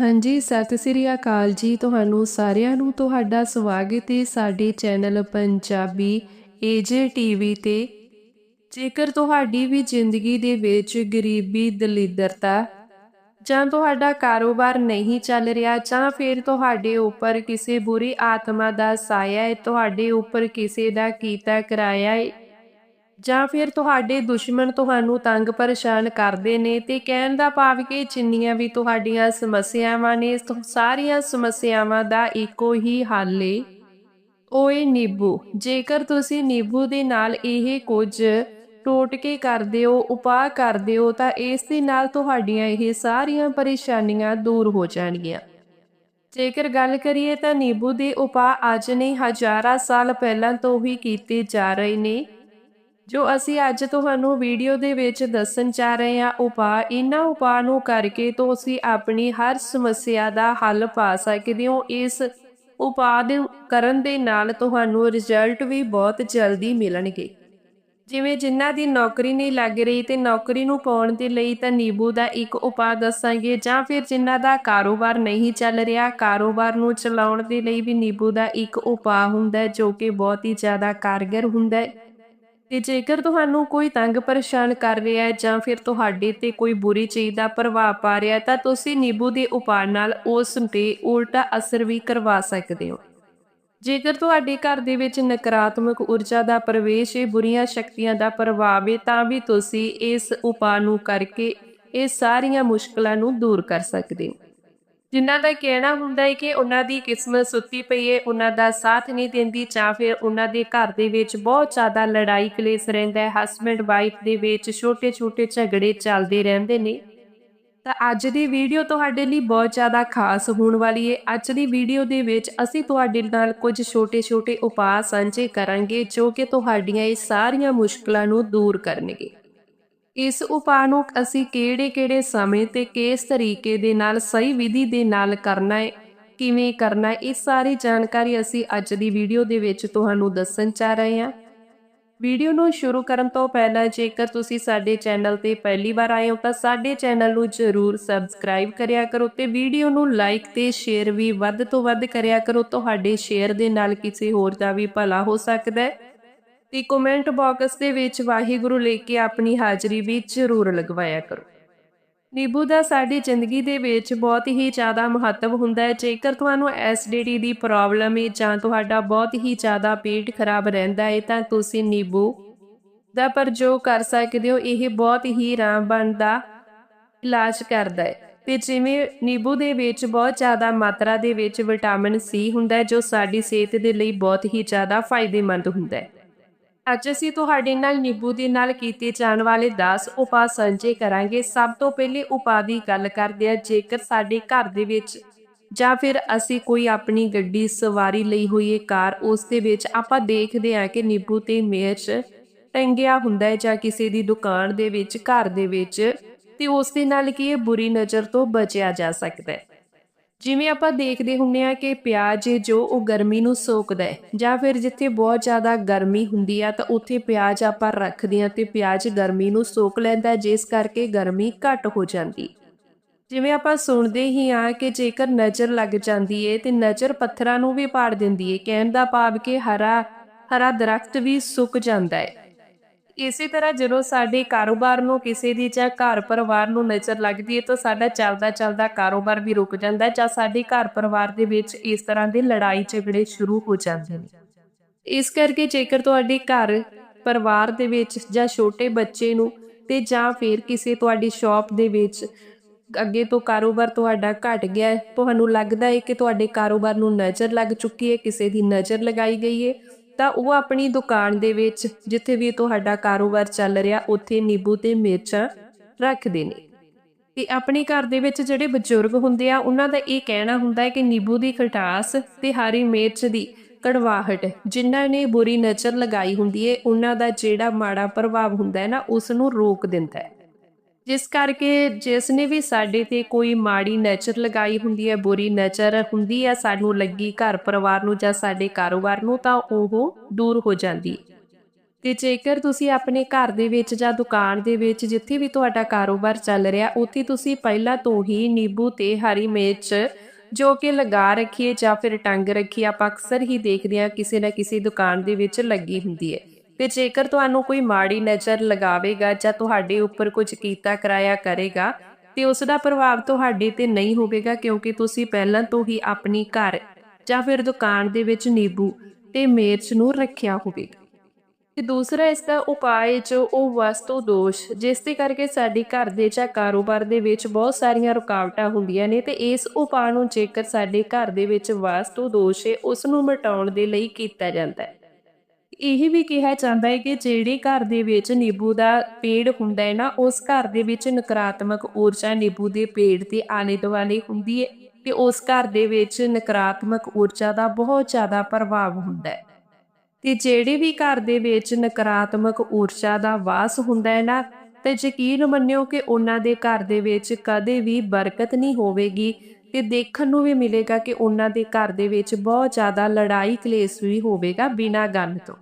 ਹਾਂਜੀ, ਸਤਿ ਸ੍ਰੀ ਅਕਾਲ ਜੀ। ਤੁਹਾਨੂੰ ਸਾਰਿਆਂ ਨੂੰ ਤੁਹਾਡਾ ਸਵਾਗਤ ਹੈ ਸਾਡੇ ਚੈਨਲ ਪੰਜਾਬੀ ਏਜੇ ਟੀਵੀ ਤੇ। ਜੇਕਰ ਤੁਹਾਡੀ ਵੀ ਜ਼ਿੰਦਗੀ ਦੇ ਵਿੱਚ ਗਰੀਬੀ, ਦਲਿਦਰਤਾ ਜਾਂ ਤੁਹਾਡਾ ਕਾਰੋਬਾਰ ਨਹੀਂ ਚੱਲ ਰਿਹਾ ਜਾਂ ਫਿਰ ਤੁਹਾਡੇ ਉੱਪਰ ਕਿਸੇ ਬੁਰੀ ਆਤਮਾ ਦਾ ਸਾਇਆ ਹੈ, ਤੁਹਾਡੇ ਉੱਪਰ ਕਿਸੇ ਦਾ ਕੀਤਾ ਕਰਾਇਆ ਹੈ ਜਾਂ ਫਿਰ ਤੁਹਾਡੇ ਦੁਸ਼ਮਣ ਤੁਹਾਨੂੰ ਤੰਗ ਪਰੇਸ਼ਾਨ ਕਰਦੇ ਨੇ ਤੇ ਕਹਿਣ ਦਾ ਭਾਵ ਕਿ ਜਿੰਨੀਆਂ ਵੀ ਤੁਹਾਡੀਆਂ ਸਮੱਸਿਆਵਾਂ ਨੇ ਸਾਰੀਆਂ ਸਮੱਸਿਆਵਾਂ ਦਾ ਇੱਕੋ ਹੀ ਹੱਲ ਏ। ਉਹ ਏ ਨਿੰਬੂ, ਜੇਕਰ ਤੁਸੀਂ ਨਿੰਬੂ ਦੇ ਨਾਲ ਇਹ ਕੁਝ ਟੋਟਕੇ ਕਰਦੇ ਹੋ, ਉਪਾਅ ਕਰਦੇ ਹੋ, ਤਾਂ ਇਸ ਦੇ ਨਾਲ ਤੁਹਾਡੀਆਂ ਇਹ ਸਾਰੀਆਂ ਪਰੇਸ਼ਾਨੀਆਂ ਦੂਰ ਹੋ ਜਾਣਗੀਆਂ। ਜੇਕਰ ਗੱਲ ਕਰੀਏ ਤਾਂ ਨਿੰਬੂ ਦੇ ਉਪਾਅ ਅੱਜ ਨਹੀਂ ਹਜ਼ਾਰਾਂ ਸਾਲ ਪਹਿਲਾਂ ਤੋਂ ਹੀ ਕੀਤੇ ਜਾ ਰਹੇ ਨੇ। ਜੋ ਅਸੀਂ ਅੱਜ ਤੁਹਾਨੂੰ ਵੀਡੀਓ ਦੇ ਵਿੱਚ ਦੱਸਣ ਜਾ ਰਹੇ ਹਾਂ ਉਪਾਅ ਇਹਨਾਂ ਉਪਾਅ ਨੂੰ ਕਰਕੇ ਤੁਸੀਂ ਆਪਣੀ ਹਰ ਸਮੱਸਿਆ ਦਾ ਹੱਲ ਪਾ ਸਕਦੇ ਹੋ। ਇਸ ਉਪਾਅ ਦੇ ਕਰਨ ਦੇ ਨਾਲ ਤੁਹਾਨੂੰ ਰਿਜ਼ਲਟ ਵੀ ਬਹੁਤ ਜਲਦੀ ਮਿਲਣਗੇ। ਜਿਵੇਂ ਜਿਨ੍ਹਾਂ ਦੀ ਨੌਕਰੀ ਨਹੀਂ ਲੱਗ ਰਹੀ ਤੇ ਨੌਕਰੀ ਨੂੰ ਪਾਉਣ ਦੇ ਲਈ ਤਾਂ ਨਿੰਬੂ ਦਾ ਇੱਕ ਉਪਾਅ ਦੱਸਾਂਗੇ ਜਾਂ ਫਿਰ ਜਿਨ੍ਹਾਂ ਦਾ ਕਾਰੋਬਾਰ ਨਹੀਂ ਚੱਲ ਰਿਹਾ, ਕਾਰੋਬਾਰ ਨੂੰ ਚਲਾਉਣ ਦੇ ਲਈ ਵੀ ਨਿੰਬੂ ਦਾ ਇੱਕ ਉਪਾਅ ਹੁੰਦਾ ਜੋ ਕਿ ਬਹੁਤ ਹੀ ਜ਼ਿਆਦਾ ਕਾਰਗਰ ਹੁੰਦਾ ਹੈ। ਤੇ ਜੇਕਰ ਤੁਹਾਨੂੰ ਕੋਈ ਤੰਗ ਪਰੇਸ਼ਾਨ ਕਰ ਰਿਹਾ ਹੈ ਜਾਂ ਫਿਰ ਤੁਹਾਡੇ ਤੇ ਕੋਈ ਬੁਰੀ ਚੀਜ਼ ਦਾ ਪ੍ਰਭਾਵ ਪਾ ਰਿਹਾ ਹੈ, ਤਾਂ ਤੁਸੀਂ ਨਿੰਬੂ ਦੇ ਉਪਾਅ ਨਾਲ ਉਸ ਤੇ ਉਲਟਾ ਅਸਰ ਵੀ ਕਰਵਾ ਸਕਦੇ ਹੋ। ਜੇਕਰ ਤੁਹਾਡੇ ਘਰ ਦੇ ਵਿੱਚ ਨਕਾਰਾਤਮਕ ਊਰਜਾ ਦਾ ਪ੍ਰਵੇਸ਼ ਹੈ, ਬੁਰੀਆਂ ਸ਼ਕਤੀਆਂ ਦਾ ਪ੍ਰਭਾਵ ਹੈ, ਤਾਂ ਵੀ ਤੁਸੀਂ ਇਸ ਉਪਾਅ ਨੂੰ ਕਰਕੇ ਇਹ ਸਾਰੀਆਂ ਮੁਸ਼ਕਲਾਂ ਨੂੰ ਦੂਰ ਕਰ ਸਕਦੇ ਹੋ। ਜਿਨ੍ਹਾਂ ਦਾ ਕਹਿਣਾ ਹੁੰਦਾ ਹੈ ਕਿ ਉਹਨਾਂ ਦੀ ਕਿਸਮਤ ਸੁੱਤੀ ਪਈ ਹੈ, ਉਹਨਾਂ ਦਾ ਸਾਥ ਨਹੀਂ ਦਿੰਦੀ ਜਾਂ ਫਿਰ ਉਹਨਾਂ ਦੇ ਘਰ ਦੇ ਵਿੱਚ ਬਹੁਤ ਜ਼ਿਆਦਾ ਲੜਾਈ ਕਲੇਸ਼ ਰਹਿੰਦਾ ਹੈ ਹਸਬੰਡ ਵਾਈਫ ਦੇ ਵਿੱਚ ਛੋਟੇ-ਛੋਟੇ ਝਗੜੇ ਚੱਲਦੇ ਰਹਿੰਦੇ ਨੇ। ਤਾਂ ਅੱਜ ਦੀ ਵੀਡੀਓ ਤੁਹਾਡੇ ਲਈ ਬਹੁਤ ਜ਼ਿਆਦਾ ਖਾਸ ਹੋਣ ਵਾਲੀ ਹੈ। ਅੱਜ ਦੀ ਵੀਡੀਓ ਦੇ ਵਿੱਚ ਅਸੀਂ ਤੁਹਾਡੇ ਨਾਲ ਕੁਝ ਛੋਟੇ-ਛੋਟੇ ਉਪਾਅ ਸਾਂਝੇ ਕਰਾਂਗੇ ਜੋ ਕਿ ਤੁਹਾਡੀਆਂ ਇਹ ਸਾਰੀਆਂ ਮੁਸ਼ਕਲਾਂ ਨੂੰ ਦੂਰ ਕਰਨਗੇ। ਇਸ ਉਪਾਅ ਨੂੰ ਅਸੀਂ ਕਿਹੜੇ-ਕਿਹੜੇ ਸਮੇਂ ਤੇ ਕਿਸ ਤਰੀਕੇ ਦੇ ਨਾਲ, ਸਹੀ ਵਿਧੀ ਦੇ ਨਾਲ ਕਰਨਾ ਹੈ ਕਿਵੇਂ ਕਰਨਾ ਹੈ ਇਹ ਸਾਰੀ ਜਾਣਕਾਰੀ ਅਸੀਂ ਅੱਜ ਦੀ ਵੀਡੀਓ ਦੇ ਵਿੱਚ ਤੁਹਾਨੂੰ ਦੱਸਣ ਚਾ ਰਹੇ ਹਾਂ। ਵੀਡੀਓ ਨੂੰ ਸ਼ੁਰੂ ਕਰਨ ਤੋਂ ਪਹਿਲਾਂ ਜੇਕਰ ਤੁਸੀਂ ਸਾਡੇ ਚੈਨਲ ਤੇ ਪਹਿਲੀ ਵਾਰ ਆਏ ਹੋ, ਤਾਂ ਸਾਡੇ ਚੈਨਲ ਨੂੰ ਜ਼ਰੂਰ ਸਬਸਕ੍ਰਾਈਬ ਕਰਿਆ ਕਰੋ ਤੇ ਵੀਡੀਓ ਨੂੰ ਲਾਈਕ ਤੇ ਸ਼ੇਅਰ ਵੀ ਵੱਧ ਤੋਂ ਵੱਧ ਕਰਿਆ ਕਰੋ, ਤੁਹਾਡੇ ਸ਼ੇਅਰ ਦੇ ਨਾਲ ਕਿਸੇ ਹੋਰ ਦਾ ਵੀ ਭਲਾ ਹੋ ਸਕਦਾ ਹੈ ਤੇ ਕਮੈਂਟ ਬਾਕਸ ਦੇ ਵਿੱਚ ਵਾਹਿਗੁਰੂ ਲਿਖ ਕੇ ਆਪਣੀ ਹਾਜ਼ਰੀ ਵੀ ਜ਼ਰੂਰ ਲਗਵਾਇਆ ਕਰੋ। ਨਿੰਬੂ ਦਾ ਸਾਡੀ ਜ਼ਿੰਦਗੀ ਦੇ ਵਿੱਚ ਬਹੁਤ ਹੀ ਜ਼ਿਆਦਾ ਮਹੱਤਵ ਹੁੰਦਾ ਹੈ। ਜੇਕਰ ਤੁਹਾਨੂੰ ਐਸਿਡਿਟੀ ਦੀ ਪ੍ਰੋਬਲਮ ਹੈ ਜਾਂ ਤੁਹਾਡਾ ਬਹੁਤ ਹੀ ਜ਼ਿਆਦਾ ਪੇਟ ਖਰਾਬ ਰਹਿੰਦਾ ਹੈ, ਤਾਂ ਤੁਸੀਂ ਨਿੰਬੂ ਦਾ ਪ੍ਰਯੋਗ ਕਰ ਸਕਦੇ ਹੋ। ਇਹ ਬਹੁਤ ਹੀ ਰਾਮਬਣ ਦਾ ਇਲਾਜ ਕਰਦਾ ਹੈ। ਤੇ ਜਿਵੇਂ ਨਿੰਬੂ ਦੇ ਵਿੱਚ ਬਹੁਤ ਜ਼ਿਆਦਾ ਮਾਤਰਾ ਦੇ ਵਿੱਚ ਵਿਟਾਮਿਨ ਸੀ ਹੁੰਦਾ ਹੈ, ਜੋ ਸਾਡੀ ਸਿਹਤ ਦੇ ਲਈ ਬਹੁਤ ਹੀ ਜ਼ਿਆਦਾ ਫਾਇਦੇਮੰਦ ਹੁੰਦਾ ਹੈ। ਅੱਜ ਅਸੀਂ ਤੁਹਾਡੇ ਨਾਲ ਨਿੰਬੂ ਦੇ ਨਾਲ ਕੀਤੇ ਜਾਣ ਵਾਲੇ 10 ਉਪਾਅ ਸਾਂਝੇ ਕਰਾਂਗੇ। ਸਭ ਤੋਂ ਪਹਿਲੇ ਉਪਾਅ ਦੀ ਗੱਲ ਕਰਦੇ ਹਾਂ, ਜੇਕਰ ਸਾਡੇ ਘਰ ਦੇ ਵਿੱਚ ਜਾਂ ਫਿਰ ਅਸੀਂ ਕੋਈ ਆਪਣੀ ਗੱਡੀ ਸਵਾਰੀ ਲਈ ਹੋਈ ਹੈ ਕਾਰ, ਉਸ ਦੇ ਵਿੱਚ ਆਪਾਂ ਦੇਖਦੇ ਹਾਂ ਕਿ ਨਿੰਬੂ ਤੇ ਮਿਰਚ ਟੰਗਿਆ ਹੁੰਦਾ ਹੈ ਜਾਂ ਕਿਸੇ ਦੀ ਦੁਕਾਨ ਦੇ ਵਿੱਚ, ਘਰ ਦੇ ਵਿੱਚ ਤੇ ਉਸ ਦੇ ਨਾਲ ਕੀ ਇਹ ਬੁਰੀ ਨਜ਼ਰ ਤੋਂ ਬਚਿਆ ਜਾ ਸਕਦਾ ਹੈ। ਜਿਵੇਂ ਆਪਾਂ ਦੇਖਦੇ ਹੁੰਨੇ ਆ ਕਿ ਪਿਆਜ਼ ਏ ਜੋ ਉਹ ਗਰਮੀ ਨੂੰ ਸੋਕਦਾ ਹੈ, ਜਾਂ ਫਿਰ ਜਿੱਥੇ ਬਹੁਤ ਜ਼ਿਆਦਾ ਗਰਮੀ ਹੁੰਦੀ ਆ ਤਾਂ ਉੱਥੇ ਪਿਆਜ਼ ਆਪਾਂ ਰੱਖਦੇ ਆ ਤੇ ਪਿਆਜ਼ ਗਰਮੀ ਨੂੰ ਸੋਕ ਲੈਂਦਾ ਜਿਸ ਕਰਕੇ ਗਰਮੀ ਘੱਟ ਹੋ ਜਾਂਦੀ। ਜਿਵੇਂ ਆਪਾਂ ਸੁਣਦੇ ਹੀ ਆ ਕਿ ਜੇਕਰ ਨਜ਼ਰ ਲੱਗ ਜਾਂਦੀ ਏ ਤੇ ਨਜ਼ਰ ਪੱਥਰਾਂ ਨੂੰ ਵੀ ਪਾੜ ਦਿੰਦੀ ਏ ਕਹਿਣ ਦਾ ਭਾਵ ਕਿ ਹਰਾ ਹਰਾ ਦਰਖਤ ਵੀ ਸੁੱਕ ਜਾਂਦਾ ਹੈ। ਇਸੇ ਤਰ੍ਹਾਂ ਜਦੋਂ ਸਾਡੇ ਕਾਰੋਬਾਰ ਨੂੰ ਕਿਸੇ ਦੀ ਜਾਂ ਘਰ ਪਰਿਵਾਰ ਨੂੰ ਨਜ਼ਰ ਲੱਗਦੀ ਹੈ ਤਾਂ ਸਾਡਾ ਚੱਲਦਾ ਚੱਲਦਾ ਕਾਰੋਬਾਰ ਵੀ ਰੁਕ ਜਾਂਦਾ ਹੈ ਜਾਂ ਸਾਡੇ ਘਰ ਪਰਿਵਾਰ ਦੇ ਵਿੱਚ ਇਸ ਤਰ੍ਹਾਂ ਦੇ ਲੜਾਈ ਝਗੜੇ ਸ਼ੁਰੂ ਹੋ ਜਾਂਦੇ ਨੇ। ਇਸ ਕਰਕੇ ਜੇਕਰ ਤੁਹਾਡੇ ਘਰ ਪਰਿਵਾਰ ਦੇ ਵਿੱਚ ਜਾਂ ਛੋਟੇ ਬੱਚੇ ਨੂੰ ਤੇ ਜਾਂ ਫਿਰ ਕਿਸੇ ਤੁਹਾਡੀ ਸ਼ਾਪ ਦੇ ਵਿੱਚ ਅੱਗੇ ਤੋਂ ਕਾਰੋਬਾਰ ਤੁਹਾਡਾ ਘਟ ਗਿਆ ਤੁਹਾਨੂੰ ਲੱਗਦਾ ਹੈ ਕਿ ਤੁਹਾਡੇ ਕਾਰੋਬਾਰ ਨੂੰ ਨਜ਼ਰ ਲੱਗ ਚੁੱਕੀ ਹੈ, ਕਿਸੇ ਦੀ ਨਜ਼ਰ ਲਗਾਈ ਗਈ ਹੈ ਤਾਂ ਉਹ ਆਪਣੀ ਦੁਕਾਨ ਦੇ ਵਿੱਚ, ਜਿੱਥੇ ਵੀ ਤੁਹਾਡਾ ਕਾਰੋਬਾਰ ਚੱਲ ਰਿਹਾ, ਉੱਥੇ ਨਿੰਬੂ ਤੇ ਮਿਰਚਾਂ ਰੱਖਦੇ ਨੇ। ਤੇ ਆਪਣੇ ਘਰ ਦੇ ਵਿੱਚ ਜਿਹੜੇ ਬਜ਼ੁਰਗ ਹੁੰਦੇ ਆ, ਉਹਨਾਂ ਦਾ ਇਹ ਕਹਿਣਾ ਹੁੰਦਾ ਹੈ ਕਿ ਨਿੰਬੂ ਦੀ ਖਟਾਸ ਤੇ ਹਰੀ ਮਿਰਚ ਦੀ ਕੜਵਾਹਟ, ਜਿਨ੍ਹਾਂ ਨੇ ਬੁਰੀ ਨਜ਼ਰ ਲਗਾਈ ਹੁੰਦੀ ਹੈ ਉਹਨਾਂ ਦਾ ਜਿਹੜਾ ਮਾੜਾ ਪ੍ਰਭਾਵ ਹੁੰਦਾ ਹੈ ਨਾ ਉਸ ਨੂੰ ਰੋਕ ਦਿੰਦਾ ਹੈ। ਜਿਸ ਕਰਕੇ ਜਿਸ ਨੇ ਵੀ ਸਾਡੇ ਤੇ ਕੋਈ ਮਾੜੀ ਨਜ਼ਰ ਲਗਾਈ ਹੁੰਦੀ ਹੈ, ਬੁਰੀ ਨਜ਼ਰ ਹੁੰਦੀ ਹੈ, ਸਾਨੂੰ ਲੱਗੀ ਘਰ ਪਰਿਵਾਰ ਨੂੰ ਜਾਂ ਸਾਡੇ ਕਾਰੋਬਾਰ ਨੂੰ, ਤਾਂ ਉਹ ਦੂਰ ਹੋ ਜਾਂਦੀ ਹੈ। ਤੇ ਜੇਕਰ ਤੁਸੀਂ ਆਪਣੇ ਘਰ ਦੇ ਵਿੱਚ ਜਾਂ ਦੁਕਾਨ ਦੇ ਵਿੱਚ ਜਿੱਥੇ ਵੀ ਤੁਹਾਡਾ ਕਾਰੋਬਾਰ ਚੱਲ ਰਿਹਾ, ਉੱਥੇ ਤੁਸੀਂ ਪਹਿਲਾਂ ਤੋਂ ਹੀ ਨਿੰਬੂ ਤੇ ਹਰੀ ਮਿਰਚ ਜੋ ਕਿ ਲਗਾ ਰੱਖੀਏ ਜਾਂ ਫਿਰ ਟੰਗ ਰੱਖੀ ਆਪਾਂ ਅਕਸਰ ਹੀ ਦੇਖਦੇ ਹਾਂ, ਕਿਸੇ ਨਾ ਕਿਸੇ ਦੁਕਾਨ ਦੇ ਵਿੱਚ ਲੱਗੀ ਹੁੰਦੀ ਹੈ। ਤੇ ਜੇਕਰ ਤੁਹਾਨੂੰ ਕੋਈ ਮਾੜੀ ਨਜ਼ਰ ਲਗਾਵੇਗਾ ਜਾਂ ਤੁਹਾਡੇ ਉੱਪਰ ਕੁਝ ਕੀਤਾ ਕਰਾਇਆ ਕਰੇਗਾ, ਤੇ ਉਸ ਦਾ ਪ੍ਰਭਾਵ ਤੁਹਾਡੇ ਤੇ ਨਹੀਂ ਹੋਵੇਗਾ ਕਿਉਂਕਿ ਤੁਸੀਂ ਪਹਿਲਾਂ ਤੋਂ ਹੀ ਆਪਣੀ ਘਰ ਜਾਂ ਫਿਰ ਦੁਕਾਨ ਦੇ ਵਿੱਚ ਨਿੰਬੂ ਤੇ ਮਿਰਚ ਨੂੰ ਰੱਖਿਆ ਹੋਵੇਗਾ। ਤੇ ਦੂਸਰਾ ਇਸ ਦਾ ਉਪਾਅ ਜੋ ਉਹ ਵਸਤੂ ਦੋਸ਼, ਜਿਸ ਦੇ ਕਰਕੇ ਸਾਡੇ ਘਰ ਦੇ ਜਾਂ ਕਾਰੋਬਾਰ ਦੇ ਵਿੱਚ ਬਹੁਤ ਸਾਰੀਆਂ ਰੁਕਾਵਟਾਂ ਹੁੰਦੀਆਂ ਨੇ ਤੇ ਇਸ ਉਪਾਅ ਨੂੰ ਜੇਕਰ ਸਾਡੇ ਘਰ ਦੇ ਵਿੱਚ ਵਸਤੂ ਦੋਸ਼ ਹੈ, ਉਸ ਨੂੰ ਮਿਟਾਉਣ ਦੇ ਲਈ ਕੀਤਾ ਜਾਂਦਾ ਹੈ। ਇਹ ਵੀ ਕਿਹਾ ਜਾਂਦਾ ਹੈ ਕਿ ਜਿਹੜੇ ਘਰ ਦੇ ਵਿੱਚ ਨਿੰਬੂ ਦਾ ਪੇੜ ਹੁੰਦਾ ਹੈ ਨਾ, ਉਸ ਘਰ ਦੇ ਵਿੱਚ ਨਕਾਰਾਤਮਕ ਊਰਜਾ ਨਿੰਬੂ ਦੇ ਪੇੜ ਦੇ ਆਲੇ ਦੁਆਲੇ ਹੁੰਦੀ ਹੈ ਤੇ ਉਸ ਘਰ ਦੇ ਵਿੱਚ ਨਕਾਰਾਤਮਕ ਊਰਜਾ ਦਾ ਬਹੁਤ ਜ਼ਿਆਦਾ ਪ੍ਰਭਾਵ ਹੁੰਦਾ ਹੈ। ਤੇ ਜਿਹੜੇ ਵੀ ਘਰ ਦੇ ਵਿੱਚ ਨਕਾਰਾਤਮਕ ਊਰਜਾ ਦਾ ਵਾਸ ਹੁੰਦਾ ਹੈ ਨਾ, ਤੇ ਯਕੀਨ ਮੰਨਿਓ ਕਿ ਉਹਨਾਂ ਦੇ ਘਰ ਦੇ ਵਿੱਚ ਕਦੇ ਵੀ ਬਰਕਤ ਨਹੀਂ ਹੋਵੇਗੀ ਤੇ ਦੇਖਣ ਨੂੰ ਵੀ ਮਿਲੇਗਾ ਕਿ ਉਹਨਾਂ ਦੇ ਘਰ ਦੇ ਵਿੱਚ ਬਹੁਤ ਜ਼ਿਆਦਾ ਲੜਾਈ ਕਲੇਸ਼ ਵੀ ਹੋਵੇਗਾ ਬਿਨਾਂ ਗੱਲ ਤੋਂ।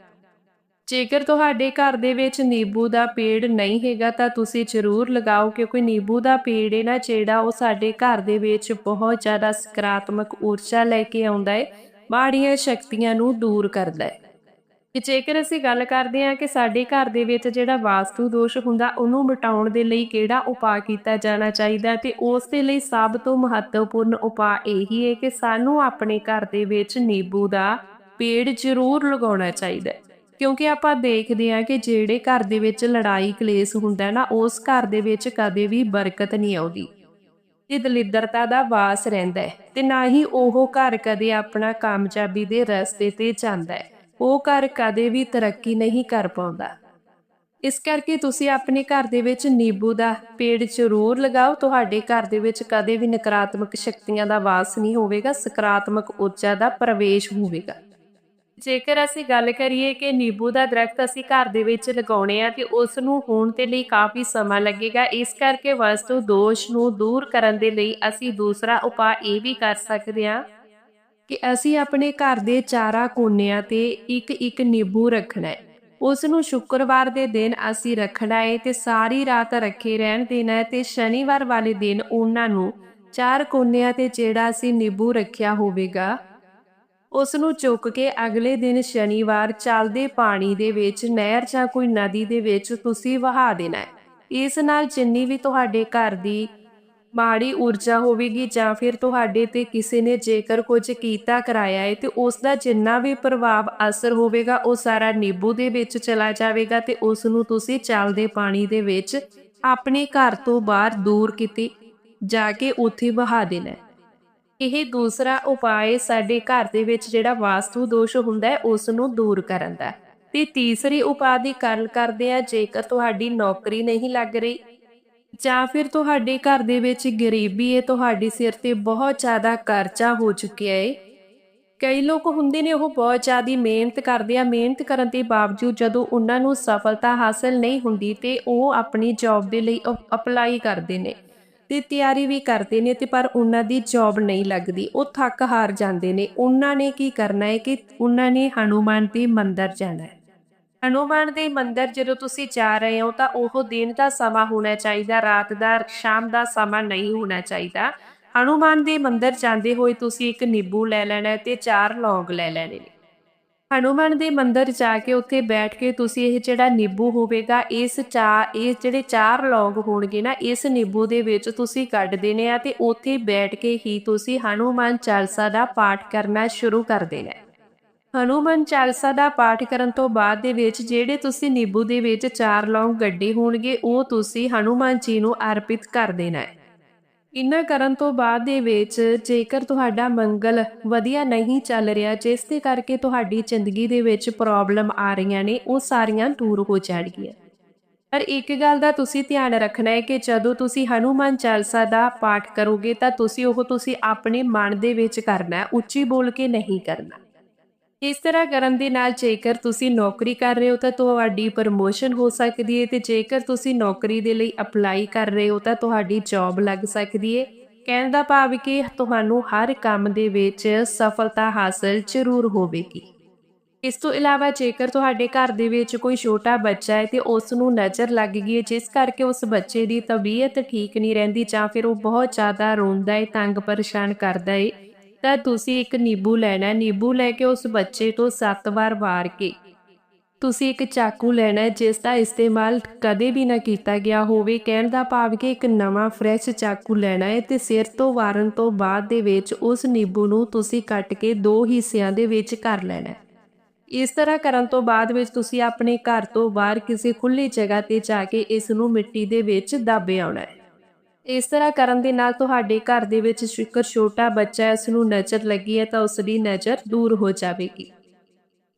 ਜੇਕਰ ਤੁਹਾਡੇ ਘਰ ਦੇ ਵਿੱਚ ਨਿੰਬੂ ਦਾ ਪੇੜ ਨਹੀਂ ਹੈਗਾ, ਤਾਂ ਤੁਸੀਂ ਜ਼ਰੂਰ ਲਗਾਓ, ਕਿਉਂਕਿ ਨਿੰਬੂ ਦਾ ਪੇੜ ਹੈ ਨਾ, ਜਿਹੜਾ ਉਹ ਸਾਡੇ ਘਰ ਦੇ ਵਿੱਚ ਬਹੁਤ ਜ਼ਿਆਦਾ ਸਕਾਰਾਤਮਕ ਊਰਜਾ ਲੈ ਕੇ ਆਉਂਦਾ ਹੈ, ਮਾੜੀਆਂ ਸ਼ਕਤੀਆਂ ਨੂੰ ਦੂਰ ਕਰਦਾ ਹੈ। ਕਿ ਜੇਕਰ ਅਸੀਂ ਗੱਲ ਕਰਦੇ ਹਾਂ ਕਿ ਸਾਡੇ ਘਰ ਦੇ ਵਿੱਚ ਜਿਹੜਾ ਵਾਸਤੂ ਦੋਸ਼ ਹੁੰਦਾ, ਉਹਨੂੰ ਮਿਟਾਉਣ ਦੇ ਲਈ ਕਿਹੜਾ ਉਪਾਅ ਕੀਤਾ ਜਾਣਾ ਚਾਹੀਦਾ ਤੇ ਉਸ ਦੇ ਲਈ ਸਭ ਤੋਂ ਮਹੱਤਵਪੂਰਨ ਉਪਾਅ ਇਹੀ ਹੈ ਕਿ ਸਾਨੂੰ ਆਪਣੇ ਘਰ ਦੇ ਵਿੱਚ ਨਿੰਬੂ ਦਾ ਪੇੜ ਜ਼ਰੂਰ ਲਗਾਉਣਾ ਚਾਹੀਦਾ ਹੈ। ਕਿਉਂਕਿ ਆਪਾਂ ਦੇਖਦੇ ਹਾਂ ਕਿ ਜਿਹੜੇ ਘਰ ਦੇ ਵਿੱਚ ਲੜਾਈ ਕਲੇਸ਼ ਹੁੰਦਾ ਨਾ, ਉਸ ਘਰ ਦੇ ਵਿੱਚ ਕਦੇ ਵੀ ਬਰਕਤ ਨਹੀਂ ਆਉਂਦੀ। ਤੇ ਦਲਿੱਦਰਤਾ ਦਾ ਵਾਸ ਰਹਿੰਦਾ ਹੈ ਤੇ ਨਾ ਹੀ ਉਹ ਘਰ ਕਦੇ ਆਪਣਾ ਕਾਮਯਾਬੀ ਦੇ ਰਸਤੇ ਤੇ ਜਾਂਦਾ ਹੈ। ਉਹ ਘਰ ਕਦੇ ਵੀ ਤਰੱਕੀ ਨਹੀਂ ਕਰ ਪਾਉਂਦਾ। ਇਸ ਕਰਕੇ ਤੁਸੀਂ ਆਪਣੇ ਘਰ ਦੇ ਵਿੱਚ ਨਿੰਬੂ ਦਾ ਪੇੜ ਜ਼ਰੂਰ ਲਗਾਓ। ਤੁਹਾਡੇ ਘਰ ਦੇ ਵਿੱਚ ਕਦੇ ਵੀ ਨਕਾਰਾਤਮਕ ਸ਼ਕਤੀਆਂ ਦਾ ਵਾਸ ਨਹੀਂ ਹੋਵੇਗਾ, ਸਕਾਰਾਤਮਕ ਊਰਜਾ ਦਾ ਪ੍ਰਵੇਸ਼ ਹੋਵੇਗਾ। ਜੇਕਰ ਅਸੀਂ ਗੱਲ ਕਰੀਏ ਕਿ ਨਿੰਬੂ ਦਾ ਦਰਖਤ ਅਸੀਂ ਘਰ ਦੇ ਵਿੱਚ ਲਗਾਉਣੇ ਆ ਤੇ ਉਸ ਨੂੰ ਹੋਣ ਤੇ ਲਈ ਕਾਫੀ ਸਮਾਂ ਲੱਗੇਗਾ, ਇਸ ਕਰਕੇ ਵਸਤੂ ਦੋਸ਼ ਨੂੰ ਦੂਰ ਕਰਨ ਦੇ ਲਈ ਅਸੀਂ ਦੂਸਰਾ ਉਪਾਅ ਇਹ ਵੀ ਕਰ ਸਕਦੇ ਹਾਂ ਕਿ ਅਸੀਂ ਆਪਣੇ ਘਰ ਦੇ ਚਾਰਾ ਕੋਨਿਆਂ ਤੇ ਇੱਕ ਇੱਕ ਨਿੰਬੂ ਰੱਖਣਾ ਹੈ। ਉਸ ਨੂੰ ਸ਼ੁੱਕਰਵਾਰ ਦੇ ਦਿਨ ਅਸੀਂ ਰੱਖਣਾ ਹੈ ਤੇ ਸਾਰੀ ਰਾਤ ਰੱਖੇ ਰਹਿਣ ਦੇਣਾ ਹੈ ਤੇ ਸ਼ਨੀਵਾਰ ਵਾਲੇ ਦਿਨ ਉਹਨਾਂ ਨੂੰ ਚਾਰ ਕੋਨਿਆਂ ਤੇ ਜਿਹੜਾ ਅਸੀਂ ਨਿੰਬੂ ਰੱਖਿਆ ਹੋਵੇਗਾ ਉਸ ਨੂੰ ਚੁੱਕ ਕੇ ਅਗਲੇ ਦਿਨ ਸ਼ਨੀਵਾਰ ਚੱਲਦੇ ਪਾਣੀ ਦੇ ਵਿੱਚ, ਨਹਿਰ ਜਾਂ ਕੋਈ ਨਦੀ ਦੇ ਵਿੱਚ ਤੁਸੀਂ ਵਹਾ ਦੇਣਾ ਹੈ। ਇਸ ਨਾਲ ਜਿੰਨੀ ਵੀ ਤੁਹਾਡੇ ਘਰ ਦੀ ਮਾੜੀ ਊਰਜਾ ਹੋਵੇਗੀ ਜਾਂ ਫਿਰ ਤੁਹਾਡੇ ਤੇ ਕਿਸੇ ਨੇ ਜੇਕਰ ਕੁਝ ਕੀਤਾ, ਕਰਾਇਆ ਹੈ, ਤੇ ਉਸ ਦਾ ਜਿੰਨਾ ਵੀ ਪ੍ਰਭਾਵ ਅਸਰ ਹੋਵੇਗਾ, ਉਹ ਸਾਰਾ ਨਿੰਬੂ ਦੇ ਵਿੱਚ ਚਲਾ ਜਾਵੇਗਾ ਤੇ ਉਸ ਨੂੰ ਤੁਸੀਂ ਚੱਲਦੇ ਪਾਣੀ ਦੇ ਵਿੱਚ ਆਪਣੇ ਘਰ ਤੋਂ ਬਾਹਰ ਦੂਰ ਕਿਤੇ ਜਾ ਕੇ ਉੱਥੇ ਵਹਾ ਦੇਣਾ ਇਹ ਦੂਸਰਾ ਉਪਾਅ ਸਾਡੇ ਘਰ ਦੇ ਵਿੱਚ ਜਿਹੜਾ ਵਾਸਤੂ ਦੋਸ਼ ਹੁੰਦਾ ਹੈ ਉਸ ਨੂੰ ਦੂਰ ਕਰਨ ਦਾ ਤੇ ਤੀਸਰੀ ਉਪਾਅ ਦੀ ਗੱਲ ਕਰਦੇ ਆ ਜੇਕਰ ਤੁਹਾਡੀ ਨੌਕਰੀ ਨਹੀਂ ਲੱਗ ਰਹੀ ਜਾਂ ਫਿਰ ਤੁਹਾਡੇ ਘਰ ਦੇ ਵਿੱਚ ਗਰੀਬੀ ਹੈ, ਤੁਹਾਡੇ ਸਿਰ ਤੇ ਬਹੁਤ ਜ਼ਿਆਦਾ ਕਰਜ਼ਾ ਹੋ ਚੁੱਕਿਆ ਹੈ। ਕਈ ਲੋਕ ਹੁੰਦੇ ਨੇ, ਉਹ ਬਹੁਤ ਜ਼ਿਆਦਾ ਮਿਹਨਤ ਕਰਦੇ ਆ। ਮਿਹਨਤ ਕਰਨ ਦੇ ਬਾਵਜੂਦ ਜਦੋਂ ਉਹਨਾਂ ਨੂੰ ਸਫਲਤਾ ਹਾਸਲ ਨਹੀਂ ਹੁੰਦੀ ਤੇ ਉਹ ਆਪਣੀ ਜੌਬ ਦੇ ਲਈ ਅਪਲਾਈ ਕਰਦੇ ਨੇ। ਤੇ ਤਿਆਰੀ ਵੀ ਕਰਦੇ ਨੇ ਤੇ ਪਰ ਉਹਨਾਂ ਦੀ ਜੌਬ ਨਹੀਂ ਲੱਗਦੀ। ਉਹ ਥੱਕ ਹਾਰ ਜਾਂਦੇ ਨੇ। ਉਹਨਾਂ ਨੇ ਕੀ ਕਰਨਾ ਹੈ ਕਿ ਉਹਨਾਂ ਨੇ ਹਨੂਮਾਨ ਦੇ ਮੰਦਰ ਜਾਣਾ ਹੈ। ਹਨੂਮਾਨ ਦੇ ਮੰਦਰ ਜਦੋਂ ਤੁਸੀਂ ਜਾ ਰਹੇ ਹੋ ਤਾਂ ਉਹ ਦਿਨ ਦਾ ਸਮਾਂ ਹੋਣਾ ਚਾਹੀਦਾ, ਰਾਤ ਦਾ, ਸ਼ਾਮ ਦਾ ਸਮਾਂ ਨਹੀਂ ਹੋਣਾ ਚਾਹੀਦਾ। ਹਨੂਮਾਨ ਦੇ ਮੰਦਰ ਜਾਂਦੇ ਹੋਏ ਤੁਸੀਂ ਇੱਕ ਨਿੰਬੂ ਲੈ ਲੈਣਾ ਤੇ ਚਾਰ ਲੌਂਗ ਲੈ ਲੈਣੇ ਨੇ। ਹਨੂਮਾਨ ਦੇ ਮੰਦਰ ਜਾ ਕੇ ਉੱਥੇ ਬੈਠ ਕੇ ਤੁਸੀਂ ਇਹ ਜਿਹੜਾ ਨਿੰਬੂ ਹੋਵੇਗਾ, ਇਸ ਚਾ, ਇਹ ਜਿਹੜੇ ਚਾਰ ਲੌਂਗ ਹੋਣਗੇ ਨਾ, ਇਸ ਨਿੰਬੂ ਦੇ ਵਿੱਚ ਤੁਸੀਂ ਕੱਢ ਦੇਣੇ ਆ ਤੇ ਉੱਥੇ ਬੈਠ ਕੇ ਹੀ ਤੁਸੀਂ ਹਨੂਮਾਨ ਚਾਲਸਾ ਦਾ ਪਾਠ ਕਰਨਾ ਸ਼ੁਰੂ ਕਰ ਦੇਣਾ। ਹਨੂਮਾਨ ਚਾਲਸਾ ਦਾ ਪਾਠ ਕਰਨ ਤੋਂ ਬਾਅਦ ਦੇ ਵਿੱਚ ਜਿਹੜੇ ਤੁਸੀਂ ਨਿੰਬੂ ਦੇ ਵਿੱਚ ਚਾਰ ਲੌਂਗ ਗੱਡੇ ਹੋਣਗੇ, ਉਹ ਤੁਸੀਂ ਹਨੂਮਾਨ ਜੀ ਨੂੰ ਅਰਪਿਤ ਕਰ ਦੇਣਾ ਹੈ। ਇੰਨਾ ਕਰਨ ਤੋਂ ਬਾਅਦ ਦੇ ਵਿੱਚ ਜੇਕਰ ਤੁਹਾਡਾ ਮੰਗਲ ਵਧੀਆ ਨਹੀਂ ਚੱਲ ਰਿਹਾ, ਜਿਸ ਦੇ ਕਰਕੇ ਤੁਹਾਡੀ ਜ਼ਿੰਦਗੀ ਦੇ ਵਿੱਚ ਪ੍ਰੋਬਲਮ ਆ ਰਹੀਆਂ ਨੇ, ਉਹ ਸਾਰੀਆਂ ਦੂਰ ਹੋ ਜਾਣਗੀਆਂ। ਪਰ ਇੱਕ ਗੱਲ ਦਾ ਤੁਸੀਂ ਧਿਆਨ ਰੱਖਣਾ ਹੈ ਕਿ ਜਦੋਂ ਤੁਸੀਂ ਹਨੂਮਾਨ ਚਾਲਸਾ ਦਾ ਪਾਠ ਕਰੋਗੇ, ਤਾਂ ਤੁਸੀਂ ਉਹ ਤੁਸੀਂ ਆਪਣੇ ਮਨ ਦੇ ਵਿੱਚ ਕਰਨਾ ਉੱਚੀ ਬੋਲ ਕੇ ਨਹੀਂ ਕਰਨਾ। ਇਸ ਤਰ੍ਹਾਂ ਕਰਨ ਦੇ ਨਾਲ ਜੇਕਰ ਤੁਸੀਂ ਨੌਕਰੀ ਕਰ ਰਹੇ ਹੋ ਤਾਂ ਤੁਹਾਡੀ ਪ੍ਰਮੋਸ਼ਨ ਹੋ ਸਕਦੀ ਹੈ ਤੇ ਜੇਕਰ ਤੁਸੀਂ ਨੌਕਰੀ ਦੇ ਲਈ ਅਪਲਾਈ ਕਰ ਰਹੇ ਹੋ ਤਾਂ ਤੁਹਾਡੀ ਜੌਬ ਲੱਗ ਸਕਦੀ ਹੈ। ਕਹਿਣ ਦਾ ਭਾਵ ਕਿ ਤੁਹਾਨੂੰ ਹਰ ਕੰਮ ਦੇ ਵਿੱਚ ਸਫਲਤਾ ਹਾਸਲ ਜ਼ਰੂਰ ਹੋਵੇਗੀ। ਇਸ ਤੋਂ ਇਲਾਵਾ ਜੇਕਰ ਤੁਹਾਡੇ ਘਰ ਦੇ ਵਿੱਚ ਕੋਈ ਛੋਟਾ ਬੱਚਾ ਹੈ ਤੇ ਉਸ ਨੂੰ ਨਜ਼ਰ ਲੱਗ ਗਈ ਹੈ, ਜਿਸ ਕਰਕੇ ਉਸ ਬੱਚੇ ਦੀ ਤਬੀਅਤ ਠੀਕ ਨਹੀਂ ਰਹਿੰਦੀ ਜਾਂ ਫਿਰ ਉਹ ਬਹੁਤ ਜ਼ਿਆਦਾ ਰੋਂਦਾ ਹੈ, ਤੰਗ ਪਰੇਸ਼ਾਨ ਕਰਦਾ ਹੈ ਤਾਂ ਤੁਸੀਂ ਇੱਕ ਨਿੰਬੂ ਲੈਣਾ ਨਿੰਬੂ ਲੈ ਕੇ ਉਸ ਬੱਚੇ ਤੋਂ 7 ਵਾਰ ਵਾਰ ਕੇ। ਤੁਸੀਂ ਇੱਕ ਚਾਕੂ ਲੈਣਾ ਜਿਸ ਦਾ ਇਸਤੇਮਾਲ ਕਦੇ ਵੀ ਨਾ ਕੀਤਾ ਗਿਆ ਹੋਵੇ। ਕਹਿਣ ਦਾ ਭਾਵ ਕਿ ਇੱਕ ਨਵਾਂ, ਫਰੈਸ਼ ਚਾਕੂ ਲੈਣਾ ਹੈ ਤੇ ਸਿਰ ਤੋਂ ਵਾਰਨ ਤੋਂ ਬਾਅਦ ਦੇ ਵਿੱਚ ਉਸ ਨਿੰਬੂ ਨੂੰ ਤੁਸੀਂ ਕੱਟ ਕੇ ਦੋ ਹਿੱਸਿਆਂ ਦੇ ਵਿੱਚ ਕਰ ਲੈਣਾ ਇਸ ਤਰ੍ਹਾਂ ਕਰਨ ਤੋਂ ਬਾਅਦ ਵਿੱਚ ਤੁਸੀਂ ਆਪਣੇ ਘਰ ਤੋਂ ਬਾਹਰ ਕਿਸੇ ਖੁੱਲੀ ਜਗ੍ਹਾ ਤੇ ਜਾ ਕੇ ਇਸ ਨੂੰ ਮਿੱਟੀ ਦੇ ਵਿੱਚ ਦੱਬ ਆਉਣਾ ਹੈ। ਇਸ ਤਰ੍ਹਾਂ ਕਰਨ ਦੇ ਨਾਲ ਤੁਹਾਡੇ ਘਰ ਦੇ ਵਿੱਚ ਜੇਕਰ ਛੋਟਾ ਬੱਚਾ ਹੈ ਉਸ ਨੂੰ ਨਜ਼ਰ ਲੱਗੀ ਹੈ ਤਾਂ ਉਸ ਦੀ ਨਜ਼ਰ ਦੂਰ ਹੋ ਜਾਵੇਗੀ।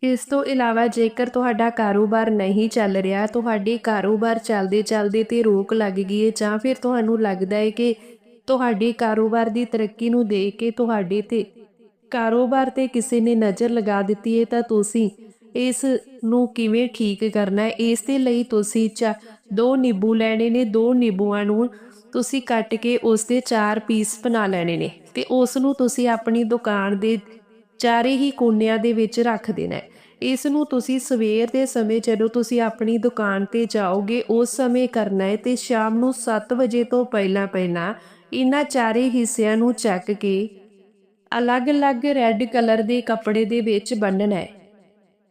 ਇਸ ਤੋਂ ਇਲਾਵਾ ਜੇਕਰ ਤੁਹਾਡਾ ਕਾਰੋਬਾਰ ਨਹੀਂ ਚੱਲ ਰਿਹਾ, ਤੁਹਾਡੇ ਕਾਰੋਬਾਰ ਚੱਲਦੇ ਚੱਲਦੇ ਤੇ ਰੋਕ ਲੱਗ ਗਈ ਹੈ ਜਾਂ ਫਿਰ ਤੁਹਾਨੂੰ ਲੱਗਦਾ ਹੈ ਕਿ ਤੁਹਾਡੇ ਕਾਰੋਬਾਰ ਦੀ ਤਰੱਕੀ ਨੂੰ ਦੇਖ ਕੇ ਤੁਹਾਡੇ ਤੇ ਕਾਰੋਬਾਰ ਤੇ ਕਿਸੇ ਨੇ ਨਜ਼ਰ ਲਗਾ ਦਿੱਤੀ ਹੈ ਤਾਂ ਤੁਸੀਂ ਇਸ ਨੂੰ ਕਿਵੇਂ ਠੀਕ ਕਰਨਾ ਹੈ? ਇਸ ਦੇ ਲਈ ਤੁਸੀਂ ਚਾ, ਦੋ ਨਿੰਬੂ ਲੈਣੇ ਨੇ, ਦੋ ਨਿੰਬੂਆਂ ਨੂੰ ਤੁਸੀਂ ਕੱਟ ਕੇ ਉਸ ਦੇ ਚਾਰ ਪੀਸ ਬਣਾ ਲੈਣੇ ਨੇ ਤੇ ਉਸ ਨੂੰ ਤੁਸੀਂ ਆਪਣੀ ਦੁਕਾਨ ਦੇ ਚਾਰੇ ਹੀ ਕੋਨਿਆਂ ਦੇ ਵਿੱਚ ਰੱਖ ਦੇਣਾ ਹੈ। ਇਸ ਨੂੰ ਤੁਸੀਂ ਸਵੇਰ ਦੇ ਸਮੇਂ ਜਦੋਂ ਤੁਸੀਂ ਆਪਣੀ ਦੁਕਾਨ ਤੇ ਜਾਓਗੇ, ਉਸ ਸਮੇਂ ਕਰਨਾ ਹੈ ਤੇ ਸ਼ਾਮ ਨੂੰ 7 ਵਜੇ ਤੋਂ ਪਹਿਲਾਂ ਪਹਿਲਾਂ ਇਹਨਾਂ ਚਾਰੇ ਹਿੱਸਿਆਂ ਨੂੰ ਚੱਕ ਕੇ ਅਲੱਗ-ਅਲੱਗ ਰੈੱਡ ਕਲਰ ਦੇ ਕੱਪੜੇ ਦੇ ਵਿੱਚ ਬੰਨਣਾ ਹੈ।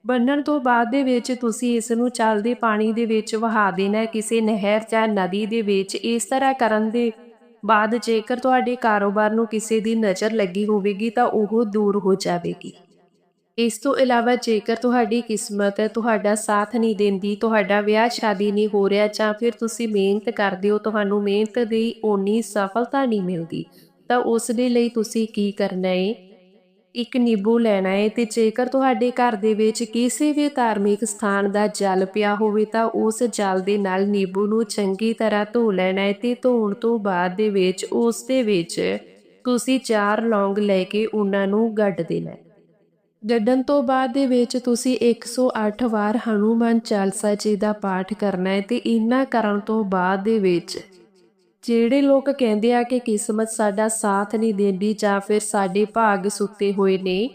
ਬੰਨਣ ਤੋਂ ਬਾਅਦ ਦੇ ਵਿੱਚ ਤੁਸੀਂ ਇਸ ਨੂੰ ਚੱਲਦੇ ਪਾਣੀ ਦੇ ਵਿੱਚ ਵਹਾ ਦੇਣਾ ਕਿਸੇ ਨਹਿਰ ਜਾਂ ਨਦੀ ਦੇ ਵਿੱਚ। ਇਸ ਤਰ੍ਹਾਂ ਕਰਨ ਦੇ ਬਾਅਦ ਜੇਕਰ ਤੁਹਾਡੇ ਕਾਰੋਬਾਰ ਨੂੰ ਕਿਸੇ ਦੀ ਨਜ਼ਰ ਲੱਗੀ ਹੋਵੇਗੀ, ਤਾਂ ਉਹ ਦੂਰ ਹੋ ਜਾਵੇਗੀ। ਇਸ ਤੋਂ ਇਲਾਵਾ ਜੇਕਰ ਤੁਹਾਡੀ ਕਿਸਮਤ ਹੈ ਤੁਹਾਡਾ ਸਾਥ ਨਹੀਂ ਦਿੰਦੀ, ਤੁਹਾਡਾ ਵਿਆਹ ਸ਼ਾਦੀ ਨਹੀਂ ਹੋ ਰਿਹਾ ਜਾਂ ਫਿਰ ਤੁਸੀਂ ਮਿਹਨਤ ਕਰਦੇ ਹੋ, ਤੁਹਾਨੂੰ ਮਿਹਨਤ ਦੀ ਓਨੀ ਸਫਲਤਾ ਨਹੀਂ ਮਿਲਦੀ, ਤਾਂ ਉਸ ਦੇ ਲਈ ਤੁਸੀਂ ਕੀ ਕਰਨਾ ਹੈ? ਇੱਕ ਨਿੰਬੂ ਲੈਣਾ ਹੈ ਤੇ ਜੇਕਰ ਤੁਹਾਡੇ ਘਰ ਦੇ ਵਿੱਚ ਕਿਸੇ ਵੀ ਧਾਰਮਿਕ ਸਥਾਨ ਦਾ ਜਲ ਪਿਆ ਹੋਵੇ ਤਾਂ ਉਸ ਜਲ ਦੇ ਨਾਲ ਨਿੰਬੂ ਨੂੰ ਚੰਗੀ ਤਰ੍ਹਾਂ ਧੋ ਲੈਣਾ ਹੈ ਤੇ ਧੋਣ ਤੋਂ ਬਾਅਦ ਦੇ ਵਿੱਚ ਉਸ ਦੇ ਵਿੱਚ ਤੁਸੀਂ ਚਾਰ ਲੌਂਗ ਲੈ ਕੇ ਉਹਨਾਂ ਨੂੰ ਗੱਡ ਦੇਣਾ ਗੱਡਣ ਤੋਂ ਬਾਅਦ ਦੇ ਵਿੱਚ ਤੁਸੀਂ 108 ਵਾਰ ਹਨੂਮਾਨ ਚਾਲਸਾ ਜੀ ਦਾ ਪਾਠ ਕਰਨਾ ਹੈ ਤੇ ਇਹਨਾਂ ਕਰਨ ਤੋਂ ਬਾਅਦ ਦੇ ਵਿੱਚ ਜਿਹੜੇ ਲੋਕ ਕਹਿੰਦੇ ਆ ਕਿ ਕਿਸਮਤ ਸਾਡਾ ਸਾਥ ਨਹੀਂ ਦਿੰਦੀ ਜਾਂ ਫਿਰ ਸਾਡੇ ਭਾਗ ਸੁੱਤੇ ਹੋਏ ਨੇ,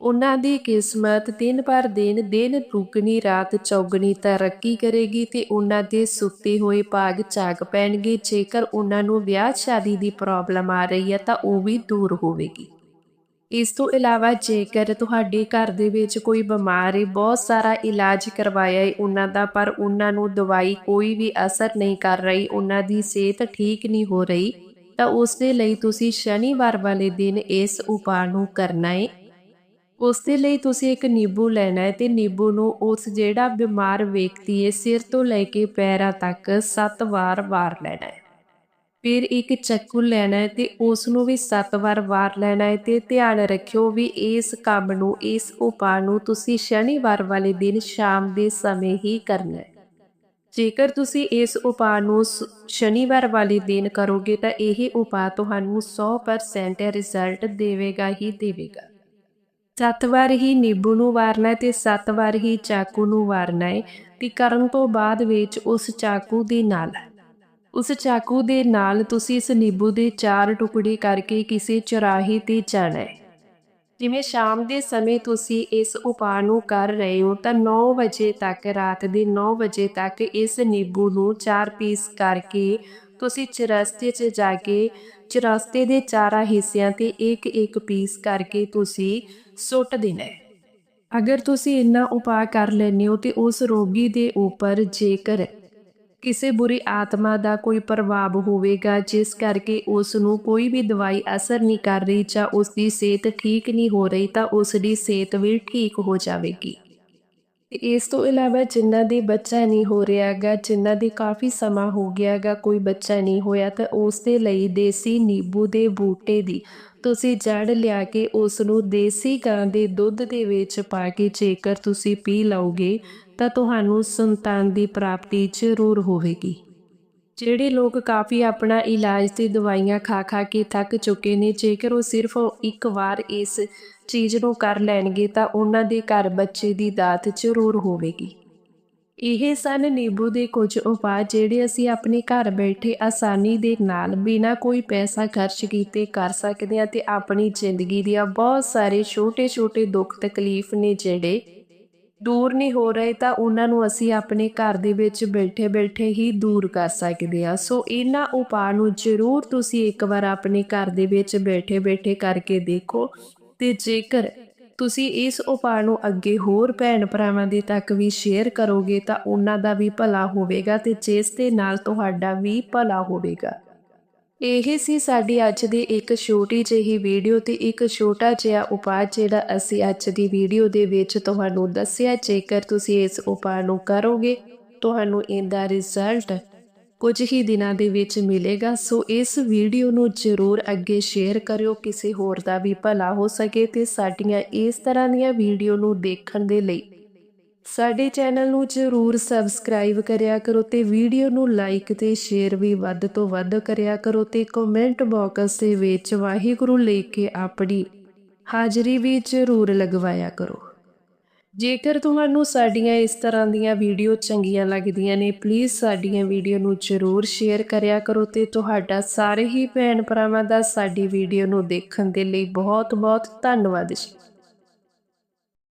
ਉਹਨਾਂ ਦੀ ਕਿਸਮਤ ਦਿਨ ਪਰ ਦਿਨ ਦਿਨ ਦੁੱਗਣੀ ਰਾਤ ਚੌਗਣੀ ਤਰੱਕੀ ਕਰੇਗੀ ਤੇ ਉਹਨਾਂ ਦੇ ਸੁੱਤੇ ਹੋਏ ਭਾਗ ਜਾਗ ਪੈਣਗੇ। ਜੇਕਰ ਉਹਨਾਂ ਨੂੰ ਵਿਆਹ ਸ਼ਾਦੀ ਦੀ ਪ੍ਰੋਬਲਮ ਆ ਰਹੀ ਹੈ ਤਾਂ ਉਹ ਵੀ ਦੂਰ ਹੋਵੇਗੀ। ਇਸ ਤੋਂ ਇਲਾਵਾ ਜੇਕਰ ਤੁਹਾਡੇ ਘਰ ਦੇ ਵਿੱਚ ਕੋਈ ਬਿਮਾਰ ਹੈ ਬਹੁਤ ਸਾਰਾ ਇਲਾਜ ਕਰਵਾਇਆ ਹੈ ਉਹਨਾਂ ਦਾ, ਪਰ ਉਹਨਾਂ ਨੂੰ ਦਵਾਈ ਕੋਈ ਵੀ ਅਸਰ ਨਹੀਂ ਕਰ ਰਹੀ, ਉਹਨਾਂ ਦੀ ਸਿਹਤ ਠੀਕ ਨਹੀਂ ਹੋ ਰਹੀ, ਤਾਂ ਉਸ ਦੇ ਲਈ ਤੁਸੀਂ ਸ਼ਨੀਵਾਰ ਵਾਲੇ ਦਿਨ ਇਸ ਉਪਾਅ ਨੂੰ ਕਰਨਾ ਹੈ ਉਸ ਦੇ ਲਈ ਤੁਸੀਂ ਇੱਕ ਨਿੰਬੂ ਲੈਣਾ ਹੈ ਤੇ ਨਿੰਬੂ ਨੂੰ ਉਸ ਜਿਹੜਾ ਬਿਮਾਰ ਵਿਅਕਤੀ ਹੈ ਸਿਰ ਤੋਂ ਲੈ ਕੇ ਪੈਰਾਂ ਤੱਕ 7 ਵਾਰ ਵਾਰ ਲੈਣਾ ਹੈ ਫਿਰ ਇੱਕ ਚੱਕੂ ਲੈਣਾ ਹੈ ਤੇ ਉਸ ਨੂੰ ਵੀ 7 ਵਾਰ ਵਾਰ ਲੈਣਾ ਹੈ ਤੇ ਧਿਆਨ ਰੱਖਿਓ ਵੀ ਇਸ ਕੰਮ ਨੂੰ, ਇਸ ਉਪਾਅ ਨੂੰ ਤੁਸੀਂ ਸ਼ਨੀਵਾਰ ਵਾਲੇ ਦਿਨ ਸ਼ਾਮ ਦੇ ਸਮੇਂ ਹੀ ਕਰਨਾ ਹੈ। ਜੇਕਰ ਤੁਸੀਂ ਇਸ ਉਪਾਅ ਨੂੰ ਸ਼ਨੀਵਾਰ ਵਾਲੇ ਦਿਨ ਕਰੋਗੇ ਤਾਂ ਇਹ ਉਪਾਅ ਤੁਹਾਨੂੰ 100% ਰਿਜ਼ਲਟ ਦੇਵੇਗਾ ਹੀ ਦੇਵੇਗਾ। ਸੱਤ ਵਾਰ ਹੀ ਨਿੰਬੂ ਨੂੰ ਵਾਰਨਾ ਹੈ ਤੇ ਸੱਤ ਵਾਰ ਹੀ ਚਾਕੂ ਨੂੰ ਵਾਰਨਾ ਹੈ ਤੇ ਕਰਨ ਤੋਂ ਬਾਅਦ ਵਿੱਚ ਉਸ ਚਾਕੂ ਦੇ ਨਾਲ ਉਸ ਚਾਕੂ ਦੇ ਨਾਲ ਤੁਸੀਂ ਇਸ ਨਿੰਬੂ ਦੇ ਚਾਰ ਟੁਕੜੇ ਕਰਕੇ ਕਿਸੇ ਚਰਾਹੀ ਤੇ ਜਾਣਾ ਹੈ। ਜਿਵੇਂ ਸ਼ਾਮ ਦੇ ਸਮੇਂ ਤੁਸੀਂ ਇਸ ਉਪਾਅ ਨੂੰ ਕਰ ਰਹੇ ਹੋ, ਤਾਂ 9 ਵਜੇ ਤੱਕ, ਰਾਤ ਦੇ 9 ਵਜੇ ਤੱਕ ਇਸ ਨਿੰਬੂ ਨੂੰ ਚਾਰ ਪੀਸ ਕਰਕੇ ਤੁਸੀਂ ਚਰਸਤੇ 'ਚ ਜਾ ਕੇ, ਚਰਸਤੇ ਦੇ ਚਾਰਾਂ ਹਿੱਸਿਆਂ ਤੇ ਇੱਕ ਇੱਕ ਪੀਸ ਕਰਕੇ ਤੁਸੀਂ ਸੁੱਟ ਦੇਣਾ ਹੈ। ਅਗਰ ਤੁਸੀਂ ਇੰਨਾ ਉਪਾਅ ਕਰ ਲੈਂਦੇ ਹੋ ਤੇ ਉਸ ਰੋਗੀ ਦੇ ਉੱਪਰ ਜੇਕਰ ਕਿਸੇ ਬੁਰੀ ਆਤਮਾ ਦਾ ਕੋਈ ਪ੍ਰਭਾਵ ਹੋਵੇਗਾ, ਜਿਸ ਕਰਕੇ ਉਸ ਨੂੰ ਕੋਈ ਵੀ ਦਵਾਈ ਅਸਰ ਨਹੀਂ ਕਰ ਰਹੀ ਜਾਂ ਉਸ ਦੀ ਸਿਹਤ ਠੀਕ ਨਹੀਂ ਹੋ ਰਹੀ, ਤਾਂ ਉਸ ਦੀ ਸਿਹਤ ਵੀ ਠੀਕ ਹੋ ਜਾਵੇਗੀ। ਇਸ ਤੋਂ ਇਲਾਵਾ ਜਿਨ੍ਹਾਂ ਦੇ ਬੱਚਾ ਨਹੀਂ ਹੋ ਰਿਹਾਗਾ ਜਿਨ੍ਹਾਂ ਦੇ ਕਾਫੀ ਸਮਾਂ ਹੋ ਗਿਆਗਾ, ਕੋਈ ਬੱਚਾ ਨਹੀਂ ਹੋਇਆ, ਤਾਂ ਉਸ ਦੇ ਲਈ ਦੇਸੀ ਨਿੰਬੂ ਦੇ ਬੂਟੇ ਦੀ ਤੁਸੀਂ ਜੜ ਲਿਆ ਕੇ ਉਸ ਨੂੰ ਦੇਸੀ ਗਾਂ ਦੇ ਦੁੱਧ ਦੇ ਵਿੱਚ ਪਾ ਕੇ ਜੇਕਰ ਤੁਸੀਂ ਪੀ ਲਓਗੇ ਤਾਂ ਤੁਹਾਨੂੰ ਸੰਤਾਨ ਦੀ ਪ੍ਰਾਪਤੀ ਜ਼ਰੂਰ ਹੋਵੇਗੀ। ਜਿਹੜੇ ਲੋਕ ਕਾਫੀ ਆਪਣਾ ਇਲਾਜ ਤੇ ਦਵਾਈਆਂ ਖਾ ਖਾ ਕੇ ਥੱਕ ਚੁੱਕੇ ਨੇ, ਜੇਕਰ ਉਹ ਸਿਰਫ ਇੱਕ ਵਾਰ ਇਸ ਚੀਜ਼ ਨੂੰ ਕਰ ਲੈਣਗੇ, ਤਾਂ ਉਹਨਾਂ ਦੇ ਘਰ ਬੱਚੇ ਦੀ ਦਾਤ ਜ਼ਰੂਰ ਹੋਵੇਗੀ। ਇਹ ਸਨ ਨਿੰਬੂ ਦੇ ਕੁਝ ਉਪਾਅ, ਜਿਹੜੇ ਅਸੀਂ ਆਪਣੇ ਘਰ ਬੈਠੇ ਆਸਾਨੀ ਦੇ ਨਾਲ ਬਿਨਾਂ ਕੋਈ ਪੈਸਾ ਖਰਚ ਕੀਤੇ ਕਰ ਸਕਦੇ ਹਾਂ ਤੇ ਆਪਣੀ ਜ਼ਿੰਦਗੀ ਦੀਆਂ ਬਹੁਤ ਸਾਰੇ ਛੋਟੇ-ਛੋਟੇ ਦੁੱਖ ਤਕਲੀਫ ਨੇ ਜਿਹੜੇ ਦੂਰ ਨਹੀਂ ਹੋ ਰਹੇ ਤਾਂ ਉਹਨਾਂ ਨੂੰ ਅਸੀਂ ਆਪਣੇ ਘਰ ਦੇ ਵਿੱਚ ਬੈਠੇ-ਬੈਠੇ ਹੀ ਦੂਰ ਕਰ ਸਕਦੇ ਹਾਂ। ਸੋ ਇਹਨਾਂ ਉਪਾਅ ਨੂੰ ਜ਼ਰੂਰ ਤੁਸੀਂ ਇੱਕ ਵਾਰ ਆਪਣੇ ਘਰ ਦੇ ਵਿੱਚ ਬੈਠੇ-ਬੈਠੇ ਕਰਕੇ ਦੇਖੋ ਤੇ ਜੇਕਰ ਤੁਸੀਂ ਇਸ ਉਪਾਅ ਨੂੰ ਅੱਗੇ ਹੋਰ ਭੈਣ ਭਰਾਵਾਂ ਦੇ ਤੱਕ ਵੀ ਸ਼ੇਅਰ ਕਰੋਗੇ ਤਾਂ ਉਹਨਾਂ ਦਾ ਵੀ ਭਲਾ ਹੋਵੇਗਾ ਤੇ ਜਿਸ ਦੇ ਨਾਲ ਤੁਹਾਡਾ ਵੀ ਭਲਾ ਹੋਵੇਗਾ। ਇਹ ਸੀ ਸਾਡੀ ਅੱਜ ਦੀ ਇੱਕ ਛੋਟੀ ਜਿਹੀ ਵੀਡੀਓ ਤੇ ਇੱਕ ਛੋਟਾ ਜਿਹਾ ਉਪਾਅ ਜਿਹੜਾ ਅਸੀਂ ਅੱਜ ਦੀ ਵੀਡੀਓ ਦੇ ਵਿੱਚ ਤੁਹਾਨੂੰ ਦੱਸਿਆ, ਜੇਕਰ ਤੁਸੀਂ ਇਸ ਉਪਾਅ ਨੂੰ ਕਰੋਗੇ, ਤੁਹਾਨੂੰ ਇਹਦਾ ਰਿਜ਼ਲਟ ਕੁਝ ਹੀ ਦਿਨਾਂ ਦੇ ਵਿੱਚ ਮਿਲੇਗਾ। ਸੋ ਇਸ ਵੀਡੀਓ ਨੂੰ ਜ਼ਰੂਰ ਅੱਗੇ ਸ਼ੇਅਰ ਕਰਿਓ, ਕਿਸੇ ਹੋਰ ਦਾ ਵੀ ਭਲਾ ਹੋ ਸਕੇ ਤੇ ਸਾਡੀਆਂ ਇਸ ਤਰ੍ਹਾਂ ਦੀਆਂ ਵੀਡੀਓ ਨੂੰ ਦੇਖਣ ਦੇ ਲਈ ਸਾਡੇ ਚੈਨਲ ਨੂੰ ਜ਼ਰੂਰ ਸਬਸਕ੍ਰਾਈਬ ਕਰਿਆ ਕਰੋ ਤੇ ਵੀਡੀਓ ਨੂੰ ਲਾਈਕ ਤੇ ਸ਼ੇਅਰ ਵੀ ਵੱਧ ਤੋਂ ਵੱਧ ਕਰਿਆ ਕਰੋ ਤੇ ਕਮੈਂਟ ਬਾਕਸ ਦੇ ਵਿੱਚ ਵਾਹਿਗੁਰੂ ਲੈ ਕੇ ਆਪਣੀ ਹਾਜ਼ਰੀ ਵੀ ਜ਼ਰੂਰ ਲਗਵਾਇਆ ਕਰੋ। ਜੇਕਰ ਤੁਹਾਨੂੰ ਸਾਡੀਆਂ ਇਸ ਤਰ੍ਹਾਂ ਦੀਆਂ ਵੀਡੀਓ ਚੰਗੀਆਂ ਲੱਗਦੀਆਂ ਨੇ ਪਲੀਜ਼ ਸਾਡੀਆਂ ਵੀਡੀਓ ਨੂੰ ਜ਼ਰੂਰ ਸ਼ੇਅਰ ਕਰਿਆ ਕਰੋ ਤੇ ਤੁਹਾਡਾ ਸਾਰੇ ਹੀ ਭੈਣ ਭਰਾਵਾਂ ਦਾ ਸਾਡੀ ਵੀਡੀਓ ਨੂੰ ਦੇਖਣ ਦੇ ਲਈ ਬਹੁਤ ਬਹੁਤ ਧੰਨਵਾਦ ਜੀ।